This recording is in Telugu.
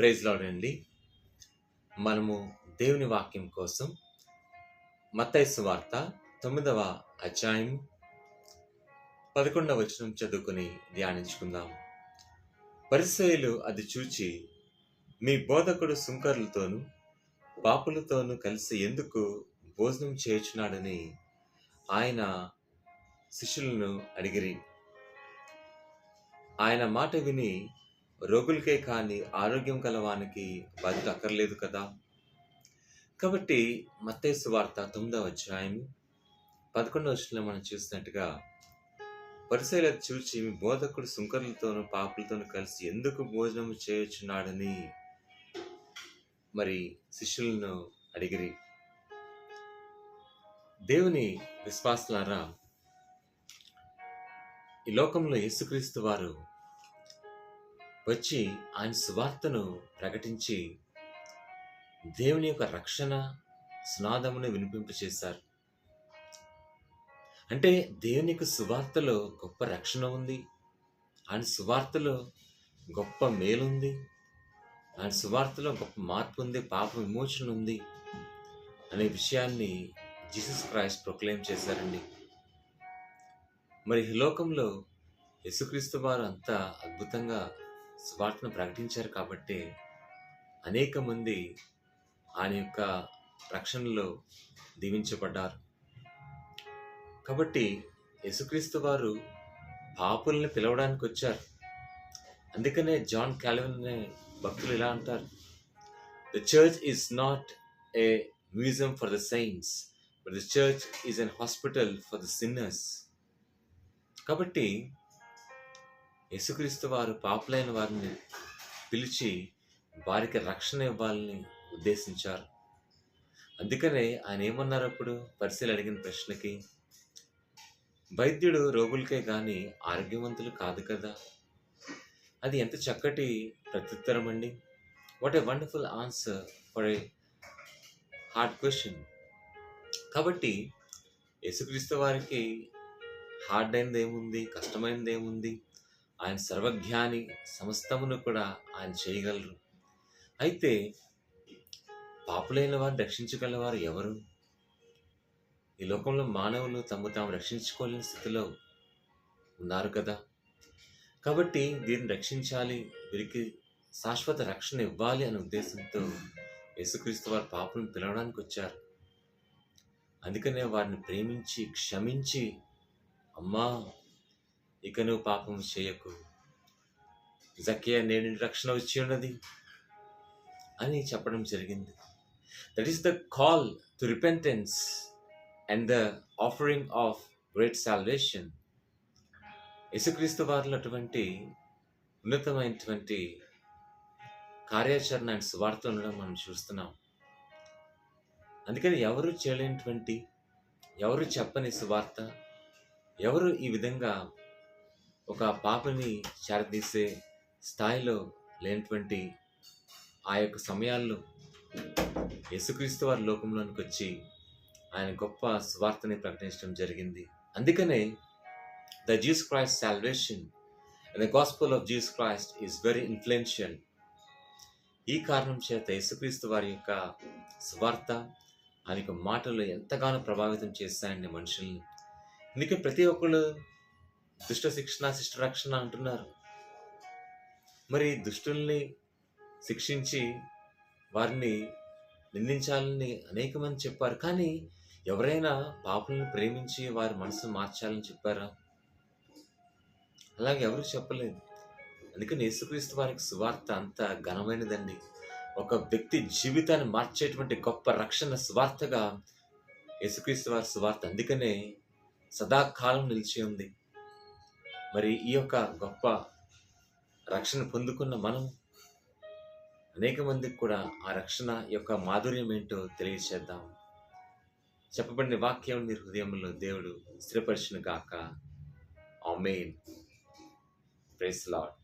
ప్రైజ్ లాడండి మనము దేవుని వాక్యం కోసం మత్తైసు వార్త తొమ్మిదవ అధ్యాయం పదకొండవ వచనం చదువుకుని ధ్యానించుకుందాం. పరిసయులు అది చూచి మీ బోధకుడు సుంకరులతోనూ పాపులతోనూ కలిసి ఎందుకు భోజనం చేయుచున్నాడని ఆయన శిష్యులను అడిగిరి. ఆయన మాట విని రోగులకే కానీ ఆరోగ్యం కలవానికి బాధ్యత అక్కర్లేదు కదా. కాబట్టి మత్తేసు వార్త తొమ్మిదవ అధ్యాయం పదకొండవ వచ్చిన మనం చూసినట్టుగా పరిశైల చూచి మీ బోధకుడు సుంకరులతోనూ పాపులతోనూ కలిసి ఎందుకు భోజనం చేయొచ్చున్నాడని మరి శిష్యులను అడిగిరి. దేవుని విశ్వాసులారా ఈ లోకంలో యేసుక్రీస్తు వారు వచ్చి ఆయన సువార్తను ప్రకటించి దేవుని యొక్క రక్షణ స్నాదమును వినిపింపచేశారు. అంటే దేవుని యొక్క సువార్తలో గొప్ప రక్షణ ఉంది. ఆయన సువార్తలో గొప్ప మేలుంది. ఆయన సువార్తలో గొప్ప మార్పు ఉంది పాప విమోచన ఉంది అనే విషయాన్ని జీసస్ క్రైస్ట్ ప్రొక్లెయిమ్ చేశారండి. మరి లోకంలో యేసుక్రీస్తు వారు అంత అద్భుతంగా సువార్తను ప్రకటించారు కాబట్టి అనేక మంది ఆయన యొక్క రక్షణలో దీవించబడ్డారు. కాబట్టి యేసుక్రీస్తు వారు పాపుల్ని పిలవడానికి వచ్చారు. అందుకనే జాన్ క్యాల్విన్ అనే భక్తులు ఇలా అంటారు. The church is not a museum for the science but the church is an hospital for the sinners కాబట్టి యేసుక్రీస్తు వారు పాపులైన వారిని పిలిచి వారికి రక్షణ ఇవ్వాలని ఉద్దేశించారు. అందుకనే ఆయన ఏమన్నారు అప్పుడు? పరిశీలి అడిగిన ప్రశ్నకి వైద్యుడు రోగులకే కానీ ఆరోగ్యవంతులు కాదు కదా? అది ఎంత చక్కటి ప్రత్యుత్తరం అండి. What a wonderful answer for a hard question కాబట్టి యేసుక్రీస్తు వారికి హార్డ్ అయినది ఏముంది కష్టమైనది ఏముంది ఆయన సర్వజ్ఞాని సమస్తమును కూడా ఆయన చేయగలరు. అయితే పాపులైన వారు రక్షించగలవారు ఎవరు? ఈ లోకంలో మానవులు తమ తాము రక్షించుకోలేని స్థితిలో ఉన్నారు కదా. కాబట్టి దీన్ని రక్షించాలి వీరికి శాశ్వత రక్షణ ఇవ్వాలి అనే ఉద్దేశంతో యేసుక్రీస్తు వారు పాపలను పిలవడానికి వచ్చారు. అందుకనే వారిని ప్రేమించి క్షమించి అమ్మా ఇక నువ్వు పాపం చేయకు. జకియా నేను రక్షణ వచ్చి ఉన్నది అని చెప్పడం జరిగింది. That is the call to repentance and the offering of great salvation Yesu Kristu వారిలో అటువంటి ఉన్నతమైనటువంటి కార్యాచరణ అండ్ సువార్త ఉండడం మనం చూస్తున్నాం. అందుకని ఎవరు చేయలేనటువంటి ఎవరు చెప్పని సువార్త ఎవరు ఈ విధంగా ఒక పాపని చేరదీసే స్థాయిలో లేనటువంటి ఆ యొక్క సమయాల్లో యేసుక్రీస్తు వారి లోకంలోనికి వచ్చి ఆయన గొప్ప స్వార్థని ప్రకటించడం జరిగింది. అందుకనే the Jesus Christ salvation the gospel of Jesus Christ is very influential. ఈ కారణం చేత యేసుక్రీస్తు వారి యొక్క స్వార్థ ఆయన మాటలు ఎంతగానో ప్రభావితం చేస్తాయండి మనుషుల్ని. అందుకే ప్రతి ఒక్కళ్ళు దుష్ట శిక్షణ శిష్ట రక్షణ అంటున్నారు. మరి దుష్టుల్ని శిక్షించి వారిని నిందించాలని అనేక మంది చెప్పారు. కానీ ఎవరైనా పాపులను ప్రేమించి వారి మనసును మార్చాలని చెప్పారా? అలాగే ఎవరు చెప్పలేదు. అందుకని యేసుక్రీస్తు వారికి సువార్త అంత ఘనమైనదండి. ఒక వ్యక్తి జీవితాన్ని మార్చేటువంటి గొప్ప రక్షణ స్వార్థగా యేసుక్రీస్తు వారి సువార్త. అందుకనే సదాకాలం నిలిచి ఉంది. మరి ఈ యొక్క గొప్ప రక్షణ పొందుకున్న మనం అనేక మందికి కూడా ఆ రక్షణ యొక్క మాధుర్యం ఏంటో తెలియచేద్దాం. చెప్పబడిన వాక్యం నీ హృదయంలో దేవుడు స్థిరపరిచిన గాక. ఆమెన్. Price lord